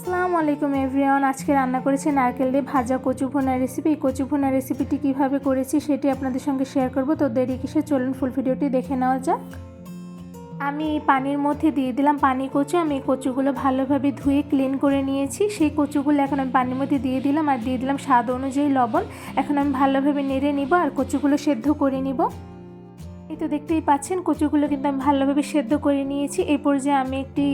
আসসালামু আলাইকুম এভরিওয়ান। আজকে রান্না করেছি নারকেল দিয়ে ভাজা কচু ভুনা রেসিপি এই কচু ভুনা রেসিপিটি কীভাবে করেছি সেটি আপনাদের সঙ্গে শেয়ার করব। তো দেরি কিসে, চলুন ফুল ভিডিওটি দেখে নেওয়া যাক। আমি পানির মধ্যে দিয়ে দিলাম পানি কচু। আমি এই কচুগুলো ভালোভাবে ধুয়ে ক্লিন করে নিয়েছি। সেই কচুগুলো এখন আমি পানির মধ্যে দিয়ে দিলাম আর দিয়ে দিলাম স্বাদ অনুযায়ী লবণ। এখন আমি ভালোভাবে নেড়ে নিব আর কচুগুলো সেদ্ধ করে নিব। তো দেখতেই পাচ্ছেন, কচুগুলো কিন্তু আমি ভালোভাবে সেদ্ধ করে নিয়েছি। এই পর্যায়ে আমি একটি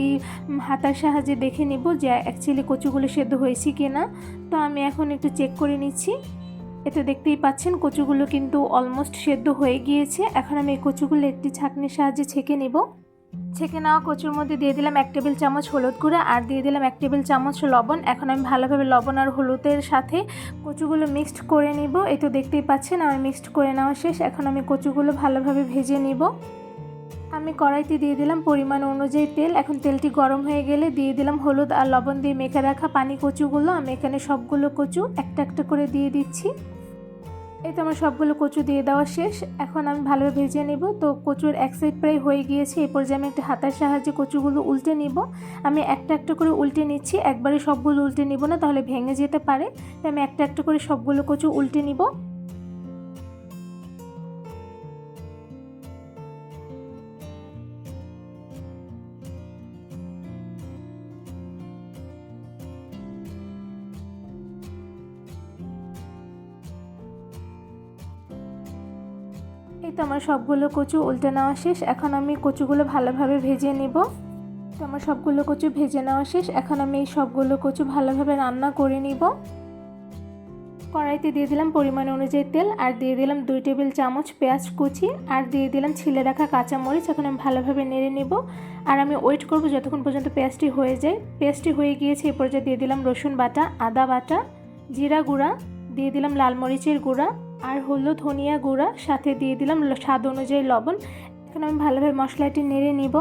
হাতার সাহায্যে দেখে নেব যে অ্যাকচুয়ালি কচুগুলো সেদ্ধ হয়েছে কি না তো আমি এখন একটু চেক করে নিচ্ছি। এতে দেখতেই পাচ্ছেন, কচুগুলো কিন্তু অলমোস্ট সেদ্ধ হয়ে গিয়েছে। এখন আমি এই কচুগুলো একটি ছাঁকনির সাহায্যে ছেঁকে নেব। ছেঁকে নেওয়া কচুর মধ্যে দিয়ে দিলাম এক টেবিল চামচ হলুদ গুঁড়া আর দিয়ে দিলাম এক টেবিল চামচ লবণ। এখন আমি ভালোভাবে লবণ আর হলুদের সাথে কচুগুলো মিক্সড করে নিব। এই তো দেখতেই পাচ্ছেন আমি মিক্সড করে নেওয়া শেষ। এখন আমি কচুগুলো ভালোভাবে ভেজে নিব। আমি কড়াইতে দিয়ে দিলাম পরিমাণ অনুযায়ী তেল। এখন তেলটি গরম হয়ে গেলে দিয়ে দিলাম হলুদ আর লবণ দিয়ে মেখে রাখা পানি কচুগুলো। আমি এখানে সবগুলো কচু একটা একটা করে দিয়ে দিচ্ছি। এই তো আমার সবগুলো কচু দিয়ে দেওয়া শেষ। এখন আমি ভালোভাবে ভেজে নেব। তো কচুর এক সাইড প্রায় হয়ে গিয়েছে। এরপর যে আমি একটা হাতার সাহায্যে কচুগুলো উল্টে নিব। আমি একটা একটা করে উল্টে নিচ্ছি। একবারে সবগুলো উল্টে নিব না, তাহলে ভেঙে যেতে পারে। তাই আমি একটা একটা করে সবগুলো কচু উল্টে নিব। এই তো আমার সবগুলো কচু উল্টে নেওয়া শেষ। এখন আমি কচুগুলো ভালোভাবে ভেজে নিব। তো আমার সবগুলো কচু ভেজে নেওয়া শেষ। এখন আমি এই সবগুলো কচু ভালোভাবে রান্না করে নিব। কড়াইতে দিয়ে দিলাম পরিমাণ অনুযায়ী তেল, আর দিয়ে দিলাম দুই টেবিল চামচ পেঁয়াজ কুচি, আর দিয়ে দিলাম ছিলে রাখা কাঁচামরিচ। এখন আমি ভালোভাবে নেড়ে নেব। আর আমি ওয়েট করব যতক্ষণ পর্যন্ত পেঁয়াজটি হয়ে যায়। পেঁয়াজটি হয়ে গিয়েছে এ পর্যায়ে দিয়ে দিলাম রসুন বাটা, আদা বাটা, জিরা গুঁড়া, দিয়ে দিলাম লাল মরিচের গুঁড়া আর হলো ধনিয়া গুঁড়া সাথে দিয়ে দিলাম স্বাদ অনুযায়ী লবণ। এখন আমি ভালোভাবে মশলাটি নেড়ে নিব।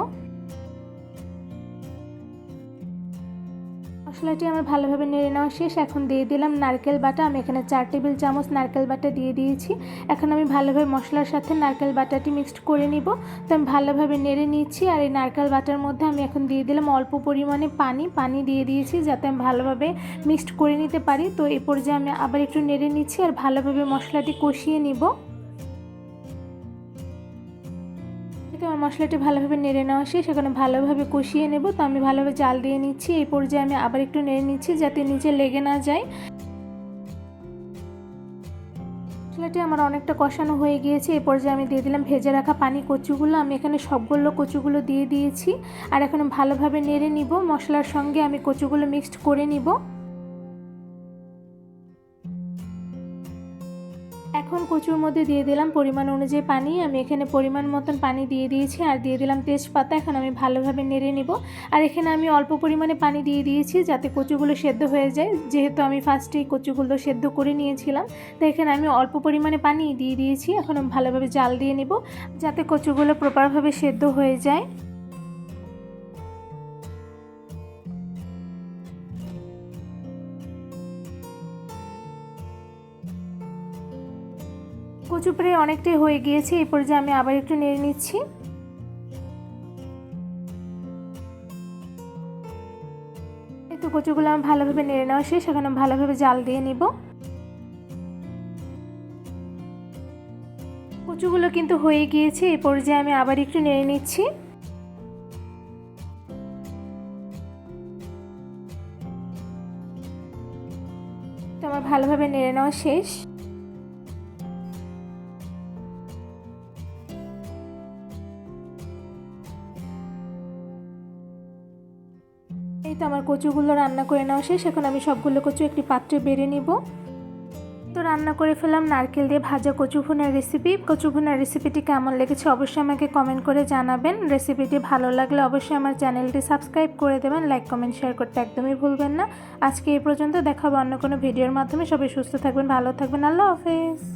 মশলাটি আমার ভালোভাবে নেড়ে নেওয়া শেষ। এখন দিয়ে দিলাম নারকেল বাটা। আমি এখানে চার টেবিল চামচ নারকেল বাটা দিয়ে দিয়েছি। এখন আমি ভালোভাবে মশলার সাথে নারকেল বাটাটি মিক্সড করে নিব। তো আমি ভালোভাবে নেড়ে নিচ্ছি আর এই নারকেল বাটার মধ্যে আমি এখন দিয়ে দিলাম অল্প পরিমাণে পানি। পানি দিয়ে দিয়েছি যাতে আমি ভালোভাবে মিক্সড করে নিতে পারি। তো এই পর্যায়ে আমি আবার একটু নেড়ে নিচ্ছি আর ভালোভাবে মশলাটি কষিয়ে নিব। তো আমার মশলাটি ভালোভাবে নেড়ে নেওয়া শেষ। এখানে ভালোভাবে কষিয়ে নেব। তো আমি ভালোভাবে জাল দিয়ে নিচ্ছি। এই পর্যায়ে আমি আবার একটু নেড়ে নিচ্ছি যাতে নিচে লেগে না যায়। মশলাটি আমার অনেকটা কষানো হয়ে গিয়েছে। এই পর্যায়ে আমি দিয়ে দিলাম ভেজে রাখা পানি কচুগুলো। আমি এখানে সবগুলো কচুগুলো দিয়ে দিয়েছি। আর এখন ভালোভাবে নেড়ে নিব। মশলার সঙ্গে আমি কচুগুলো মিক্সড করে নিব। এখন কচুর মধ্যে দিয়ে দিলাম পরিমাণ অনুযায়ী পানি। আমি এখানে পরিমাণ মতন পানি দিয়ে দিয়েছি আর দিয়ে দিলাম তেজপাতা। এখন আমি ভালোভাবে নেড়ে নিব। আর এখানে আমি অল্প পরিমাণে পানি দিয়ে দিয়েছি যাতে কচুগুলো সেদ্ধ হয়ে যায়। যেহেতু আমি ফার্স্টেই কচুগুলো সেদ্ধ করে নিয়েছিলাম, তো এখানে আমি অল্প পরিমাণে পানি দিয়ে দিয়েছি। এখন আমি ভালোভাবে জাল দিয়ে নেব যাতে কচুগুলো প্রপারভাবে সেদ্ধ হয়ে যায়। কচু প্রায় অনেকটাই হয়ে গিয়েছে এই পর্যায়ে আমি আবার একটু নেড়ে নিচ্ছি। তো কচুগুলো আমি ভালোভাবে নেড়ে নেওয়া শেষ, এখন আমি ভালোভাবে জাল দিয়ে নিব। কচুগুলো কিন্তু হয়ে গিয়েছে এই পর্যায়ে আমি আবার একটু নেড়ে নিচ্ছি। তো আমার ভালোভাবে নেড়ে নেওয়া শেষ। এই তো আমার কচুগুলো রান্না করে নেওয়া শেষ। এখন আমি সবগুলো কচু একটি পাত্রে বেড়ে নিব। তো রান্না করে ফেলাম নারকেল দিয়ে ভাজা কচু ভুনার রেসিপি কচু ভুনার রেসিপিটি কেমন লেগেছে অবশ্যই আমাকে কমেন্ট করে জানাবেন। রেসিপিটি ভালো লাগলে অবশ্যই আমার চ্যানেলটি সাবস্ক্রাইব করে দেবেন। লাইক কমেন্ট শেয়ার করতে একদমই ভুলবেন না। আজকে এই পর্যন্ত দেখাবো অন্য কোনো ভিডিওর মাধ্যমে। সবাই সুস্থ থাকবেন, ভালো থাকবেন। আল্লাহ হাফেজ।